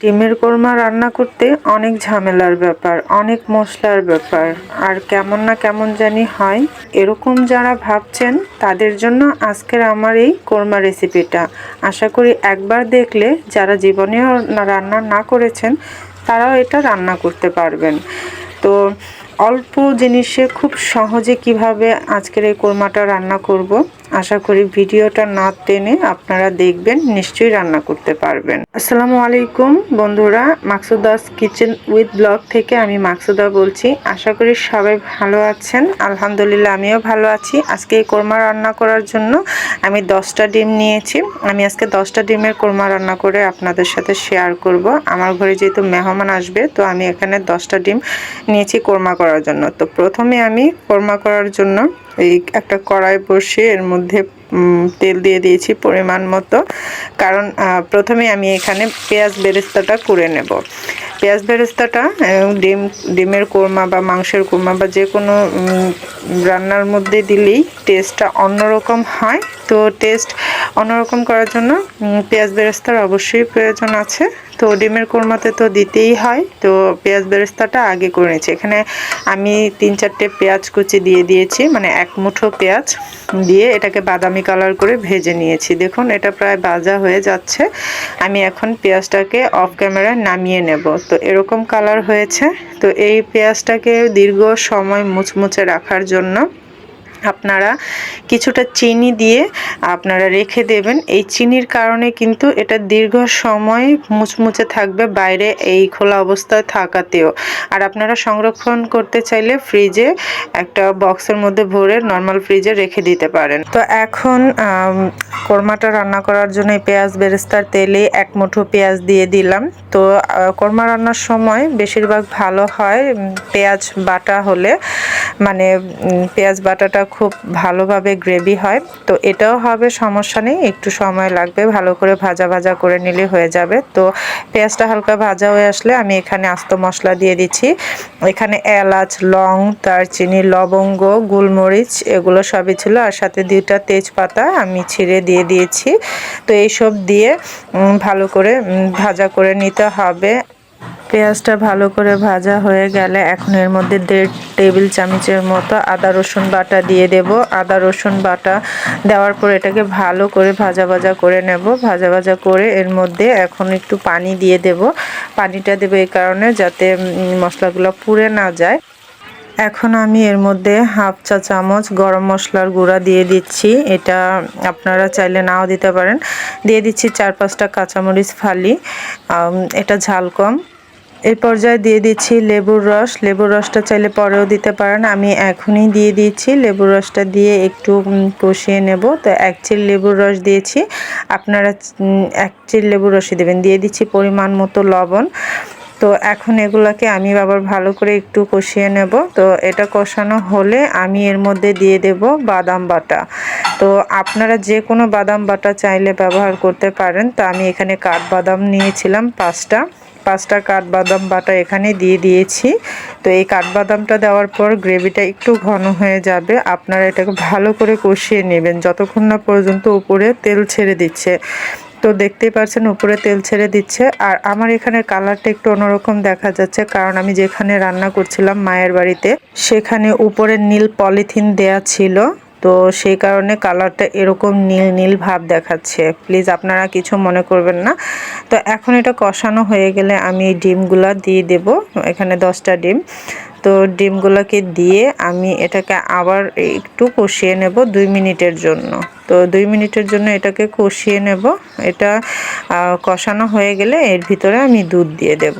ডিমের কোরমা রান্না করতে অনেক ঝামেলার ব্যাপার, অনেক মশলার ব্যাপার। আর কেমন না কেমন জানি হয়, এরকম যারা ভাবছেন তাদের জন্য আজকের আমার এই কোরমা রেসিপিটা। আশা করি একবার দেখলে যারা জীবনেও রান্না না করেছেন, তারাও এটা রান্না করতে পারবেন। তো অল্প জিনিসে খুব সহজে কীভাবে আজকের এই কোরমাটা রান্না করব আশা করি ভিডিওটা না টেনে আপনারা দেখবেন, নিশ্চয়ই রান্না করতে পারবেন। আসসালামু আলাইকুম বন্ধুরা, মাকসুদাস কিচেন উইথ ব্লগ থেকে আমি মাকসুদা বলছি। আশা করি সবাই ভালো আছেন। আলহামদুলিল্লাহ, আমিও ভালো আছি। আজকে এই কোরমা রান্না করার জন্য আমি দশটা ডিম নিয়েছি। আমি আজকে দশটা ডিমের কোরমা রান্না করে আপনাদের সাথে শেয়ার করব। আমার ঘরে যেহেতু মেহমান আসবে, তো আমি এখানে দশটা ডিম নিয়েছি কোরমা করার জন্য। তো প্রথমে আমি কোরমা করার জন্য এই একটা কড়াই বসিয়ে এর মধ্যে তেল দিয়ে দিয়েছি পরিমাণ মতো। কারণ প্রথমে আমি এখানে পেঁয়াজ বেরেস্তাটা করে নেব। পেঁয়াজ বেরেস্তাটা ডিম, ডিমের কোরমা বা মাংসের কোরমা বা যে কোনো রান্নার মধ্যে দিলেই টেস্টটা অন্যরকম হয়। তো টেস্ট অন্যরকম করার জন্য পেঁয়াজ বেরেস্তার অবশ্যই প্রয়োজন আছে। তো ডিমের কোরমাতে তো দিতেই হয়। তো পেঁয়াজ বেরেস্তাটা আগে করে নিয়েছি। এখানে আমি তিন চারটে পেঁয়াজ কুচি দিয়ে দিয়েছি মানে এক মুঠো পেঁয়াজ দিয়ে এটাকে বাদামি কালার করে ভেজে নিয়েছি। দেখুন, এটা প্রায় ভাজা হয়ে যাচ্ছে। আমি এখন পেঁয়াজটাকে অফ ক্যামেরায় নামিয়ে নেব। তো এরকম কালার হয়েছে। তো এই পেঁয়াজটাকে দীর্ঘ সময় মুচমুচে রাখার জন্য আপনারা কিছুটা চিনি দিয়ে আপনারা রেখে দেবেন। এই চিনির কারণে কিন্তু এটা দীর্ঘ সময় মুচমুচে থাকবে বাইরে এই খোলা অবস্থায় থাকাতেও। আর আপনারা সংরক্ষণ করতে চাইলে ফ্রিজে একটা বক্সের মধ্যে ভরে নর্মাল ফ্রিজে রেখে দিতে পারেন। তো এখন কোরমাটা রান্না করার জন্য পেঁয়াজ, বেরেস্তার তেলে এক মুঠো পেঁয়াজ দিয়ে দিলাম। তো কোরমা রান্নার সময় বেশিরভাগ ভালো হয় পেঁয়াজ বাটা হলে। মানে পেঁয়াজ বাটাটা খুব ভালোভাবে গ্রেভি হয়। তো এটাও হবে, সমস্যা নেই, একটু সময় লাগবে, ভালো করে ভাজা ভাজা করে নিলে হয়ে যাবে। তো পেঁয়াজটা হালকা ভাজা হয়ে আসলে আমি এখানে আস্ত মশলা দিয়ে দিচ্ছি। এখানে এলাচ, লং, দারচিনি, লবঙ্গ, গোলমরিচ, এগুলো সবই ছিল। আর সাথে দুইটা তেজপাতা আমি ছিঁড়ে দিয়ে দিয়েছি। তো এইসব দিয়ে ভালো করে ভাজা করে নিতে হবে। পেঁয়াজটা ভালো করে ভাজা হয়ে গেলে এখন এর মধ্যে দেড় টেবিল চামচের মতো আদা, রসুন বাটা দিয়ে দেব। আদা, রসুন বাটা দেওয়ার পর এটাকে ভালো করে ভাজা ভাজা করে নেব। ভাজা ভাজা করে এর মধ্যে এখন একটু পানি দিয়ে দেব। পানিটা দেবো এই কারণে যাতে মশলাগুলো পুড়ে না যায়। এখন আমি এর মধ্যে হাফ চা চামচ গরম মশলার গুঁড়া দিয়ে দিচ্ছি। এটা আপনারা চাইলে নাও দিতে পারেন। দিয়ে দিচ্ছি চার পাঁচটা কাঁচামরিচ ফালি। এটা ঝাল কম। এই পর্যায়ে দিয়ে দিচ্ছি লেবুর রস। লেবুর রসটা চাইলে পরেও দিতে পারেন। আমি এখনই দিয়ে দিচ্ছি। লেবুর রসটা দিয়ে একটু কষিয়ে নেব। তো এক চিল লেবুর রস দিয়েছি। আপনারা এক চিল লেবুর রসই দেবেন। দিয়ে দিচ্ছি পরিমাণ মতো লবণ। তো এখন এগুলাকে আমি আবার ভালো করে একটু কষিয়ে নেব। তো এটা কষানো হলে আমি এর মধ্যে দিয়ে দেব বাদাম বাটা। তো আপনারা যে কোনো বাদাম বাটা চাইলে ব্যবহার করতে পারেন। তো আমি এখানে কাঠবাদাম নিয়েছিলাম পাঁচটা। পাঁচটা কাঠবাদাম বাটা এখানে দিয়ে দিয়েছি। তো এই কাঠবাদামটা দেওয়ার পর গ্রেভিটা একটু ঘন হয়ে যাবে। আপনারা এটাকে ভালো করে কষিয়ে নেবেন। যতক্ষণ না পর্যন্ত উপরে তেল ছেড়ে দিচ্ছে। তো দেখতেই পাচ্ছেন উপরে তেল ছেড়ে দিচ্ছে। আর আমার এখানে কালারটা একটু অন্যরকম দেখা যাচ্ছে। কারণ আমি যেখানে রান্না করছিলাম মায়ের বাড়িতে, সেখানে উপরে নীল পলিথিন দেয়া ছিল। তো সেই কারণে কালারটা এরকম নীল নীল ভাব দেখাচ্ছে। প্লিজ আপনারা কিছু মনে করবেন না। তো এখন এটা কষানো হয়ে গেলে আমি এই ডিমগুলো দিয়ে দেব। এখানে দশটা ডিম। তো ডিমগুলোকে দিয়ে আমি এটাকে আবার একটু কষিয়ে নেব দুই মিনিটের জন্য। তো দুই মিনিটের জন্য এটাকে কষিয়ে নেব। এটা কষানো হয়ে গেলে এর ভিতরে আমি দুধ দিয়ে দেব।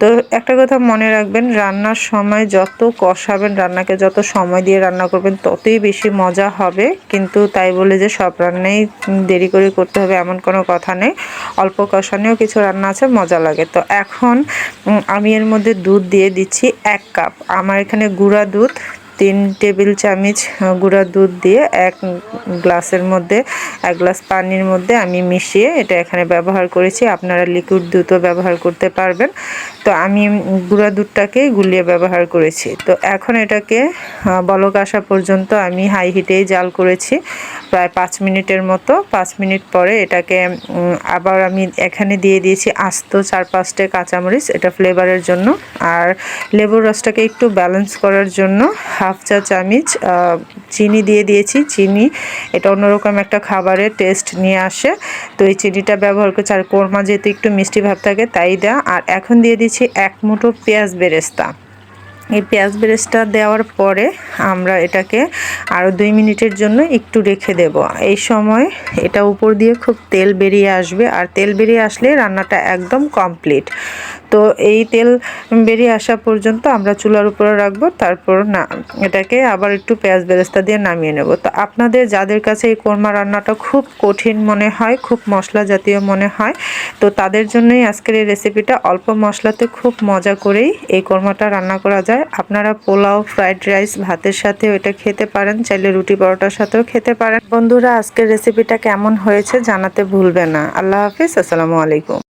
তো একটা কথা মনে রাখবেন, রান্নার সময় যত কষাবেন, রান্নাকে যত সময় দিয়ে রান্না করবেন, ততই বেশি মজা হবে। কিন্তু তাই বলে যে সব রান্নাই দেরি করে করতে হবে এমন কোনো কথা নেই। অল্প কষানেও কিছু রান্না আছে, মজা লাগে। তো এখন আমি এর মধ্যে দুধ দিয়ে দিচ্ছি এক কাপ। আমার এখানে গুঁড়া দুধ তিন টেবিল চামচ গুঁড়া দুধ দিয়ে এক গ্লাসের মধ্যে, এক গ্লাস পানির মধ্যে আমি মিশিয়ে এটা এখানে ব্যবহার করেছি। আপনারা লিকুইড দুধও ব্যবহার করতে পারবেন। তো আমি গুঁড়া দুধটাকে গুলিয়ে ব্যবহার করেছি। তো এখন এটাকে বলক আসা পর্যন্ত আমি হাই হিটেই জাল করেছি, প্রায় পাঁচ মিনিটের মতো। পাঁচ মিনিট পরে এটাকে আবার আমি এখানে দিয়ে দিয়েছি আস্ত চার পাঁচটা কাঁচামরিচ, এটা ফ্লেভারের জন্য। আর লেবুর রসটাকে একটু ব্যালেন্স করার জন্য হাফ চা চামচ চিনি দিয়ে দিয়েছি। চিনি, এটা অন্যরকম একটা খাবারের টেস্ট নিয়ে আসে। তো এই চিনিটা ব্যবহার করছি। আর কোরমা যেহেতু একটু মিষ্টি ভাব থাকে, তাই দেয়া। আর এখন দিয়ে দিচ্ছি এক মুঠো পেঁয়াজ বেরেস্তা। এই পেঁয়াজ বেরেস্তা দেওয়ার পরে আমরা এটাকে আরও দুই মিনিটের জন্য একটু রেখে দেব। এই সময় এটা উপর দিয়ে খুব তেল বেরিয়ে আসবে আর তেল বেরিয়ে আসলে রান্নাটা একদম কমপ্লিট। তো এই তেল বেরিয়ে আসা পর্যন্ত আমরা চুলার উপরে রাখব, তারপর না, এটাকে আবার একটু পেঁয়াজ বেরেস্তা দিয়ে নামিয়ে নেব। তো আপনাদের, যাদের কাছে এই কোরমা রান্নাটা খুব কঠিন মনে হয়, খুব মশলা জাতীয় মনে হয়, তো তাদের জন্যই আজকের এই রেসিপিটা অল্প মশলাতে খুব মজা করেই এই কোরমাটা রান্না করা যায়। আপনারা পোলাও, ফ্রাইড রাইস, ভাতের সাথে ওইটা খেতে পারেন, চাইলে রুটি পরোটার সাথেও খেতে পারেন। বন্ধুরা, আজকের রেসিপিটা কেমন হয়েছে জানাতে ভুলবে না। আল্লাহ হাফিজ, আসসালামু আলাইকুম।